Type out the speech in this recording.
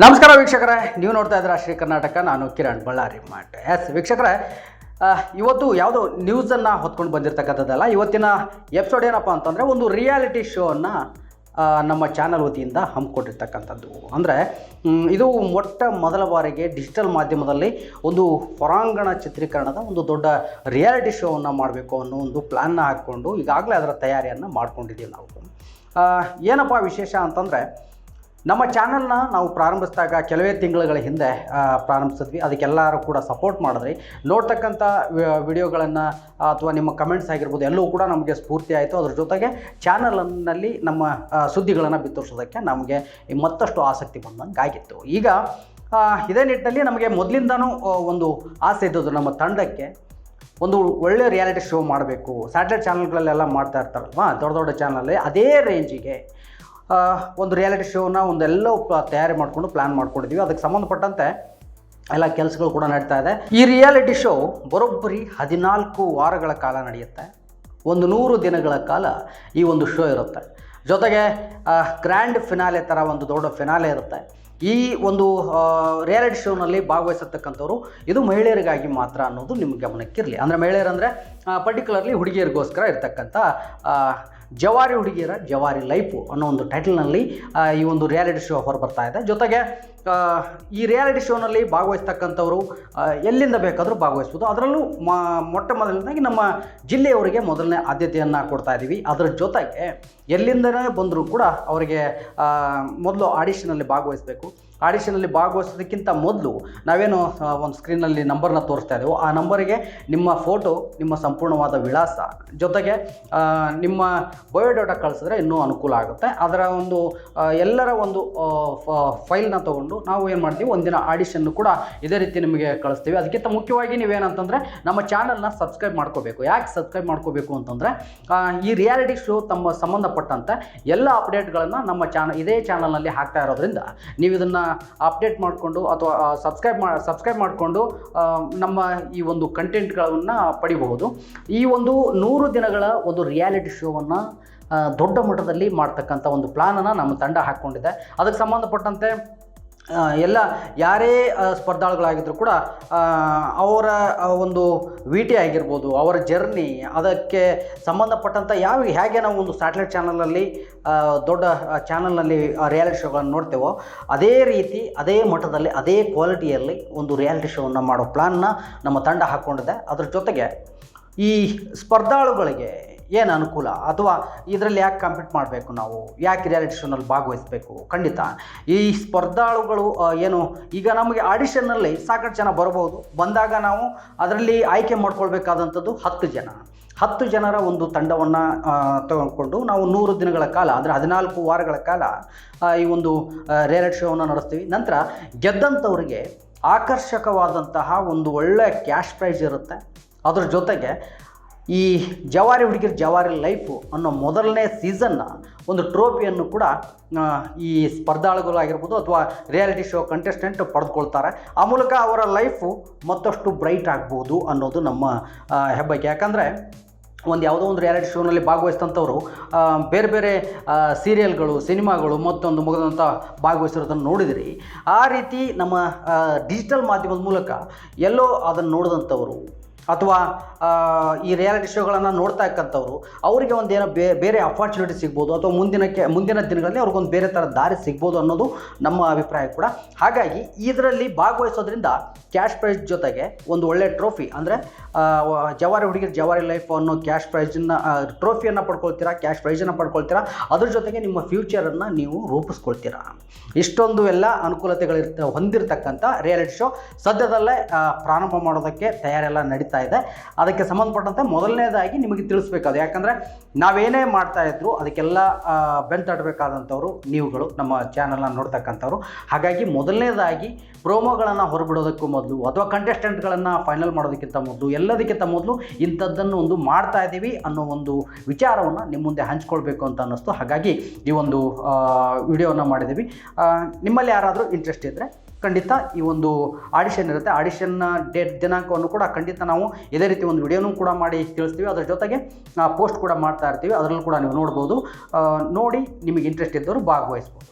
ನಮಸ್ಕಾರ ವೀಕ್ಷಕರೇ, ನೀವು ನೋಡ್ತಾ ಇದ್ದೀರಾ ಶ್ರೀ ಕರ್ನಾಟಕ, ನಾನು ಕಿರಣ್ ಬಳ್ಳಾರಿ ಮಾಟ್ ಎಸ್ ವೀಕ್ಷಕರೇ ಇವತ್ತು ಯಾವುದೋ ನ್ಯೂಸನ್ನು ಹೊತ್ಕೊಂಡು ಬಂದಿರತಕ್ಕಂಥದ್ದಲ್ಲ, ಇವತ್ತಿನ ಎಪಿಸೋಡ್ ಏನಪ್ಪ ಅಂತಂದರೆ ಒಂದು ರಿಯಾಲಿಟಿ ಶೋವನ್ನು ನಮ್ಮ ಚಾನಲ್ ವತಿಯಿಂದ ಹಮ್ಮಿಕೊಂಡಿರ್ತಕ್ಕಂಥದ್ದು. ಅಂದರೆ ಇದು ಮೊಟ್ಟ ಮೊದಲ ಬಾರಿಗೆ ಡಿಜಿಟಲ್ ಮಾಧ್ಯಮದಲ್ಲಿ ಒಂದು ಹೊರಾಂಗಣ ಚಿತ್ರೀಕರಣದ ಒಂದು ದೊಡ್ಡ ರಿಯಾಲಿಟಿ ಶೋವನ್ನು ಮಾಡಬೇಕು ಅನ್ನೋ ಒಂದು ಪ್ಲ್ಯಾನ್ನ ಹಾಕ್ಕೊಂಡು ಈಗಾಗಲೇ ಅದರ ತಯಾರಿಯನ್ನು ಮಾಡ್ಕೊಂಡಿದ್ದೀವಿ ನಾವು. ಏನಪ್ಪ ವಿಶೇಷ ಅಂತಂದರೆ ನಮ್ಮ ಚಾನಲ್ನ ನಾವು ಪ್ರಾರಂಭಿಸಿದಾಗ ಕೆಲವೇ ತಿಂಗಳುಗಳ ಹಿಂದೆ ಪ್ರಾರಂಭಿಸಿದ್ವಿ. ಅದಕ್ಕೆಲ್ಲರೂ ಕೂಡ ಸಪೋರ್ಟ್ ಮಾಡಿದ್ರಿ. ನೋಡ್ತಕ್ಕಂಥ ವಿಡಿಯೋಗಳನ್ನು, ಅಥವಾ ನಿಮ್ಮ ಕಮೆಂಟ್ಸ್ ಆಗಿರ್ಬೋದು, ಎಲ್ಲವೂ ಕೂಡ ನಮಗೆ ಸ್ಫೂರ್ತಿ ಆಯಿತು. ಅದ್ರ ಜೊತೆಗೆ ಚಾನಲ್ನಲ್ಲಿ ನಮ್ಮ ಸುದ್ದಿಗಳನ್ನು ಬಿತ್ತರಿಸೋದಕ್ಕೆ ನಮಗೆ ಮತ್ತಷ್ಟು ಆಸಕ್ತಿ ಬಂದಂಗೆ ಆಗಿತ್ತು ಈಗ ಇದೇ ನಿಟ್ಟಿನಲ್ಲಿ ನಮಗೆ ಮೊದಲಿಂದನೂ ಒಂದು ಆಸೆ ಇದ್ದದ್ದು ನಮ್ಮ ತಂಡಕ್ಕೆ ಒಂದು ಒಳ್ಳೆಯ ರಿಯಾಲಿಟಿ ಶೋ ಮಾಡಬೇಕು. ಸ್ಯಾಟಲೈಟ್ ಚಾನಲ್ಗಳಲ್ಲೆಲ್ಲ ಮಾಡ್ತಾ ಇರ್ತಾರಲ್ವಾ, ದೊಡ್ಡ ದೊಡ್ಡ ಚಾನಲಲ್ಲಿ ಅದೇ ರೇಂಜಿಗೆ ಒಂದು ರಿಯಾಲಿಟಿ ಶೋನ ಒಂದೆಲ್ಲ ತಯಾರಿ ಮಾಡಿಕೊಂಡು ಪ್ಲ್ಯಾನ್ ಮಾಡ್ಕೊಂಡಿದ್ದೀವಿ ಅದಕ್ಕೆ ಸಂಬಂಧಪಟ್ಟಂತೆ ಎಲ್ಲ ಕೆಲಸಗಳು ಕೂಡ ನಡೀತಾ ಇದೆ. ಈ ರಿಯಾಲಿಟಿ ಶೋ ಬರೋಬ್ಬರಿ ಹದಿನಾಲ್ಕು ವಾರಗಳ ಕಾಲ ನಡೆಯುತ್ತೆ. ಒಂದು ನೂರು ದಿನಗಳ ಕಾಲ ಈ ಒಂದು ಶೋ ಇರುತ್ತೆ. ಜೊತೆಗೆ ಗ್ರ್ಯಾಂಡ್ ಫಿನಾಲೆ ಥರ ಒಂದು ದೊಡ್ಡ ಫಿನಾಲೆ ಇರುತ್ತೆ. ಈ ಒಂದು ರಿಯಾಲಿಟಿ ಶೋನಲ್ಲಿ ಭಾಗವಹಿಸತಕ್ಕಂಥವ್ರು, ಇದು ಮಹಿಳೆಯರಿಗಾಗಿ ಮಾತ್ರ ಅನ್ನೋದು ನಿಮ್ಮ ಗಮನಕ್ಕಿರಲಿ ಅಂದರೆ ಮಹಿಳೆಯರಂದರೆ ಪರ್ಟಿಕ್ಯುಲರ್ಲಿ ಹುಡುಗಿಯರಿಗೋಸ್ಕರ ಇರ್ತಕ್ಕಂಥ ಜವಾರಿ ಹುಡುಗಿಯರ ಜವಾರಿ ಲೈಫು ಅನ್ನೋ ಒಂದು ಟೈಟಲ್ನಲ್ಲಿ ಈ ಒಂದು ರಿಯಾಲಿಟಿ ಶೋ ಹೊರಬರ್ತಾ ಇದೆ. ಜೊತೆಗೆ ಈ ರಿಯಾಲಿಟಿ ಶೋನಲ್ಲಿ ಭಾಗವಹಿಸ್ತಕ್ಕಂಥವರು ಎಲ್ಲಿಂದ ಬೇಕಾದರೂ ಭಾಗವಹಿಸ್ಬೋದು. ಅದರಲ್ಲೂ ಮೊಟ್ಟ ಮೊದಲನೇದಾಗಿ ನಮ್ಮ ಜಿಲ್ಲೆಯವರಿಗೆ ಮೊದಲನೇ ಆದ್ಯತೆಯನ್ನು ಕೊಡ್ತಾ ಇದ್ದೀವಿ ಅದರ ಜೊತೆಗೆ ಎಲ್ಲಿಂದನೇ ಬಂದರೂ ಕೂಡ ಅವರಿಗೆ ಮೊದಲು ಆಡಿಷನಲ್ಲಿ ಭಾಗವಹಿಸಬೇಕು. ಆಡಿಷನಲ್ಲಿ ಭಾಗವಹಿಸೋದಕ್ಕಿಂತ ಮೊದಲು ನಾವೇನು ಒಂದು ಸ್ಕ್ರೀನಲ್ಲಿ ನಂಬರ್ನ ತೋರಿಸ್ತಾ ಇದ್ದೇವೆ. ಆ ನಂಬರಿಗೆ ನಿಮ್ಮ ಫೋಟೋ ನಿಮ್ಮ ಸಂಪೂರ್ಣವಾದ ವಿಳಾಸ. ಜೊತೆಗೆ ನಿಮ್ಮ ಬಯೋಡಾಟಾ ಕಳಿಸಿದ್ರೆ ಇನ್ನೂ ಅನುಕೂಲ ಆಗುತ್ತೆ. ಅದರ ಒಂದು ಎಲ್ಲರ ಒಂದು ಫೈಲ್ನ ತೊಗೊಂಡು ನಾವು ಏನು ಮಾಡ್ತೀವಿ, ಒಂದಿನ ಆಡಿಷನ್ನು ಕೂಡ ಇದೇ ರೀತಿ ನಿಮಗೆ ಕಳಿಸ್ತೀವಿ. ಅದಕ್ಕಿಂತ ಮುಖ್ಯವಾಗಿ ನೀವೇನಂತಂದರೆ ನಮ್ಮ ಚಾನಲ್ನ ಸಬ್ಸ್ಕ್ರೈಬ್ ಮಾಡ್ಕೋಬೇಕು. ಯಾಕೆ ಸಬ್ಸ್ಕ್ರೈಬ್ ಮಾಡ್ಕೋಬೇಕು ಅಂತಂದರೆ ಈ ರಿಯಾಲಿಟಿ ಶೋ ತಮ್ಮ ಸಂಬಂಧಪಟ್ಟಂತೆ ಎಲ್ಲ ಅಪ್ಡೇಟ್ಗಳನ್ನು ನಮ್ಮ ಚಾನಲ್ ಇದೇ ಚಾನಲ್ನಲ್ಲಿ ಹಾಕ್ತಾ ಇರೋದ್ರಿಂದ ನೀವು ಇದನ್ನು ಅಪ್ಡೇಟ್ ಮಾಡಿಕೊಂಡು ಅಥವಾ ಸಬ್ಸ್ಕ್ರೈಬ್ ಮಾ ಸಬ್ಸ್ಕ್ರೈಬ್ ಮಾಡಿಕೊಂಡು ನಮ್ಮ ಈ ಒಂದು ಕಂಟೆಂಟ್ಗಳನ್ನು ಪಡಿಬಹುದು. ಈ ಒಂದು ನೂರು ದಿನಗಳ ಒಂದು ರಿಯಾಲಿಟಿ ಶೋವನ್ನು ದೊಡ್ಡ ಮಟ್ಟದಲ್ಲಿ ಮಾಡ್ತಕ್ಕಂಥ ಒಂದು ಪ್ಲಾನನ್ನು ನಮ್ಮ ತಂಡ ಹಾಕ್ಕೊಂಡಿದೆ ಅದಕ್ಕೆ ಸಂಬಂಧಪಟ್ಟಂತೆ ಎಲ್ಲ ಯಾರೇ ಸ್ಪರ್ಧಾಳುಗಳಾಗಿದ್ದರೂ ಕೂಡ ಅವರ ಒಂದು ವಿ ಟಿ ಆಗಿರ್ಬೋದು, ಅವರ ಜರ್ನಿ, ಅದಕ್ಕೆ ಸಂಬಂಧಪಟ್ಟಂಥ ಯಾವ, ಹೇಗೆ ನಾವು ಒಂದು ಸ್ಯಾಟಲೈಟ್ ಚಾನಲಲ್ಲಿ ದೊಡ್ಡ ಚಾನಲ್ನಲ್ಲಿ ರಿಯಾಲಿಟಿ ಶೋಗಳನ್ನು ನೋಡ್ತೇವೋ, ಅದೇ ರೀತಿ, ಅದೇ ಮಟ್ಟದಲ್ಲಿ, ಅದೇ ಕ್ವಾಲಿಟಿಯಲ್ಲಿ ಒಂದು ರಿಯಾಲಿಟಿ ಶೋವನ್ನು ಮಾಡೋ ಪ್ಲ್ಯಾನ್ನ ನಮ್ಮ ತಂಡ ಹಾಕ್ಕೊಂಡಿದೆ ಅದ್ರ ಜೊತೆಗೆ ಈ ಸ್ಪರ್ಧಾಳುಗಳಿಗೆ ಏನು ಅನುಕೂಲ? ಅಥವಾ ಇದರಲ್ಲಿ ಯಾಕೆ ಕಾಂಪೀಟ್ ಮಾಡಬೇಕು ನಾವು? ಯಾಕೆ ರಿಯಾಲಿಟಿ ಶೋನಲ್ಲಿ ಭಾಗವಹಿಸಬೇಕು? ಖಂಡಿತ. ಈ ಸ್ಪರ್ಧಾಳುಗಳು ಏನು, ಈಗ ನಮಗೆ ಆಡಿಷನ್ನಲ್ಲಿ ಸಾಕಷ್ಟು ಜನ ಬರಬಹುದು ಬಂದಾಗ ನಾವು ಅದರಲ್ಲಿ ಆಯ್ಕೆ ಮಾಡ್ಕೊಳ್ಬೇಕಾದಂಥದ್ದು ಹತ್ತು ಜನ. ಹತ್ತು ಜನರ ಒಂದು ತಂಡವನ್ನು ತಗೊಂಡುಕೊಂಡು ನಾವು ನೂರು ದಿನಗಳ ಕಾಲ, ಅಂದರೆ ಹದಿನಾಲ್ಕು ವಾರಗಳ ಕಾಲ ಈ ಒಂದು ರಿಯಾಲಿಟಿ ಶೋವನ್ನು ನಡೆಸ್ತೀವಿ. ನಂತರ ಗೆದ್ದಂಥವ್ರಿಗೆ ಆಕರ್ಷಕವಾದಂತಹ ಒಂದು ಒಳ್ಳೆಯ ಕ್ಯಾಶ್ ಪ್ರೈಸ್ ಇರುತ್ತೆ. ಅದ್ರ ಜೊತೆಗೆ ಈ ಜವಾರಿ ಹುಡುಗಿರ ಜವಾರಿ ಲೈಫು ಅನ್ನೋ ಮೊದಲನೇ ಸೀಸನ್ನ ಒಂದು ಟ್ರೋಫಿಯನ್ನು ಕೂಡ ಈ ಸ್ಪರ್ಧಾಳುಗಳಾಗಿರ್ಬೋದು ಅಥವಾ ರಿಯಾಲಿಟಿ ಶೋ ಕಂಟೆಸ್ಟೆಂಟ್ ಪಡೆದುಕೊಳ್ತಾರೆ. ಆ ಮೂಲಕ ಅವರ ಲೈಫು ಮತ್ತಷ್ಟು ಬ್ರೈಟ್ ಆಗ್ಬೋದು ಅನ್ನೋದು ನಮ್ಮ ಹೆಬ್ಬಗೆ. ಯಾಕಂದರೆ ಒಂದು ಯಾವುದೋ ಒಂದು ರಿಯಾಲಿಟಿ ಶೋನಲ್ಲಿ ಭಾಗವಹಿಸಿದಂಥವ್ರು ಬೇರೆ ಬೇರೆ ಸೀರಿಯಲ್ಗಳು ಸಿನಿಮಾಗಳು ಮತ್ತೊಂದು ಮುಗಿದಂಥ ಭಾಗವಹಿಸಿರೋದನ್ನು ನೋಡಿದಿರಿ. ಆ ರೀತಿ ನಮ್ಮ ಡಿಜಿಟಲ್ ಮಾಧ್ಯಮದ ಮೂಲಕ ಎಲ್ಲೋ ಅದನ್ನು ನೋಡಿದಂಥವರು ಅಥವಾ ಈ ರಿಯಾಲಿಟಿ ಶೋಗಳನ್ನು ನೋಡ್ತಾ ಇಕ್ಕಂಥವ್ರು, ಅವರಿಗೆ ಒಂದು ಏನೋ ಬೇ, ಬೇರೆ ಅಪಾರ್ಚುನಿಟಿ ಸಿಗ್ಬೋದು, ಅಥವಾ ಮುಂದಿನಕ್ಕೆ, ಮುಂದಿನ ದಿನಗಳಲ್ಲಿ ಅವ್ರಿಗೊಂದು ಬೇರೆ ಥರ ದಾರಿ ಸಿಗ್ಬೋದು ಅನ್ನೋದು ನಮ್ಮ ಅಭಿಪ್ರಾಯ ಕೂಡ. ಹಾಗಾಗಿ ಇದರಲ್ಲಿ ಭಾಗವಹಿಸೋದ್ರಿಂದ ಕ್ಯಾಶ್ ಪ್ರೈಸ್ ಜೊತೆಗೆ ಒಂದು ಒಳ್ಳೆ ಟ್ರೋಫಿ ಅಂದರೆ ಜವಾರಿ ಹುಡುಗಿ ಜವಾರಿ ಲೈಫ್ ಅನ್ನೋ ಕ್ಯಾಶ್ ಪ್ರೈಸನ್ನ ಟ್ರೋಫಿಯನ್ನು ಪಡ್ಕೊಳ್ತೀರಾ ಕ್ಯಾಶ್ ಪ್ರೈಸನ್ನು ಪಡ್ಕೊಳ್ತೀರಾ, ಅದ್ರ ಜೊತೆಗೆ ನಿಮ್ಮ ಫ್ಯೂಚರನ್ನು ನೀವು ರೂಪಿಸ್ಕೊಳ್ತೀರಾ. ಇಷ್ಟೊಂದು ಎಲ್ಲ ಅನುಕೂಲತೆಗಳಿರ್ತ, ಹೊಂದಿರತಕ್ಕಂಥ ರಿಯಾಲಿಟಿ ಶೋ ಸದ್ಯದಲ್ಲೇ ಪ್ರಾರಂಭ ಮಾಡೋದಕ್ಕೆ ತಯಾರೆಲ್ಲ ನಡೀತಾ ಇದೆ. ಅದಕ್ಕೆ ಸಂಬಂಧಪಟ್ಟಂತೆ ಮೊದಲನೇದಾಗಿ ನಿಮಗೆ ತಿಳಿಸ್ಬೇಕಾದ, ಯಾಕಂದರೆ ನಾವೇನೇ ಮಾಡ್ತಾ ಇದ್ರು ಅದಕ್ಕೆಲ್ಲ ಬೆನ್ ನೀವುಗಳು, ನಮ್ಮ ಚಾನಲ್ನ ನೋಡ್ತಕ್ಕಂಥವ್ರು. ಹಾಗಾಗಿ ಮೊದಲನೇದಾಗಿ ಪ್ರೋಮೋಗಳನ್ನು ಹೊರಬಿಡೋದಕ್ಕೂ ಮೊದಲು, ಅಥವಾ ಕಂಟೆಸ್ಟೆಂಟ್ಗಳನ್ನು ಫೈನಲ್ ಮಾಡೋದಕ್ಕಿಂತ ಮೊದಲು, ಎಲ್ಲದಕ್ಕಿಂತ ಮೊದಲು ಇಂಥದ್ದನ್ನು ಒಂದು ಮಾಡ್ತಾ ಇದ್ದೀವಿ ಅನ್ನೋ ಒಂದು ವಿಚಾರವನ್ನು ನಿಮ್ಮ ಮುಂದೆ ಹಂಚ್ಕೊಳ್ಬೇಕು ಅಂತ ಅನ್ನಿಸ್ತು. ಹಾಗಾಗಿ ಈ ಒಂದು ವಿಡಿಯೋನ ಮಾಡಿದ್ದೀವಿ. ನಿಮ್ಮಲ್ಲಿ ಯಾರಾದರೂ ಇಂಟ್ರೆಸ್ಟ್ ಇದ್ದರೆ ಖಂಡಿತ ಈ ಒಂದು ಆಡಿಷನ್ ಇರುತ್ತೆ. ಆಡಿಷನ್ನ ಡೇಟ್ ದಿನಾಂಕವನ್ನು ಕೂಡ ಖಂಡಿತ ನಾವು ಇದೇ ರೀತಿ ಒಂದು ವಿಡಿಯೋನೂ ಕೂಡ ಮಾಡಿ ತಿಳಿಸ್ತೀವಿ. ಅದರ ಜೊತೆಗೆ ಪೋಸ್ಟ್ ಕೂಡ ಮಾಡ್ತಾ ಇರ್ತೀವಿ. ಅದರಲ್ಲೂ ಕೂಡ ನೀವು ನೋಡ್ಬೋದು. ನೋಡಿ ನಿಮಗೆ ಇಂಟ್ರೆಸ್ಟ್ ಇದ್ದವರು ಭಾಗವಹಿಸ್ಬೋದು.